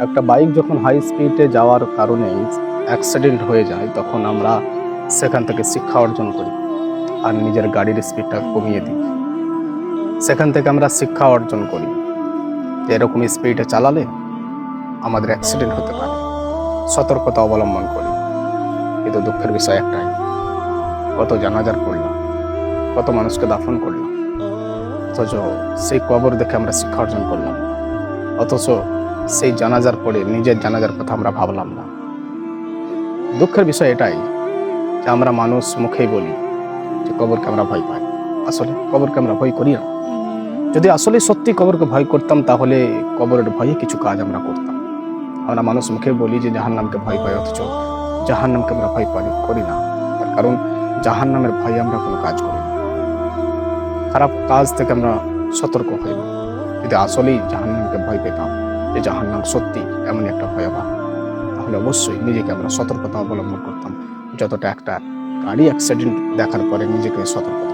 একটা বাইক যখন হাই স্পিডে যাওয়ার কারণে অ্যাক্সিডেন্ট হয়ে যায়, তখন আমরা সেখান থেকে শিক্ষা অর্জন করি আর নিজের গাড়ির স্পিডটা কমিয়ে দিই। সেখান থেকে আমরা শিক্ষা অর্জন করি। যে এরকম স্পিডে চালালে আমাদের অ্যাক্সিডেন্ট হতে পারে। সতর্কতা অবলম্বন করি। কিন্তু দুঃখের বিষয় একটাই। কত জানাজার করলাম, কত মানুষকে দাফন করলাম, অথচ সেই কবর দেখে আমরা শিক্ষা অর্জন করলাম। অথচ সেই জানাজার পরে নিজের জানাজার কথা আমরা ভাবলাম না। দুঃখের বিষয় এটাই যে আমরা মানুষ মুখেই বলি যে কবরকে আমরা ভয় পাই। আসলে কবরকে আমরা ভয় করি না। যদি আসলে সত্যি কবরকে ভয় করতাম, তাহলে কবরের ভয়ে কিছু কাজ আমরা করতাম। আমরা মানুষ মুখে বলি যে জাহান্নামকে ভয় পাই অথচ জাহান্নামকে আমরা ভয় পাই করি না। তার কারণ জাহান্নামের ভয়ে আমরা কোনো কাজ করি না। খারাপ কাজ থেকে আমরা সতর্ক হই যদি আসলেই জাহান্নামকে ভয় পেতাম যে জাহান্নাম সত্যি এমন একটা ভয়াবহ। তাহলে অবশ্যই নিজেকে আমরা সতর্কতা অবলম্বন করতাম। যতটা একটা গাড়ি অ্যাক্সিডেন্ট দেখার পরে নিজেকে সতর্কতা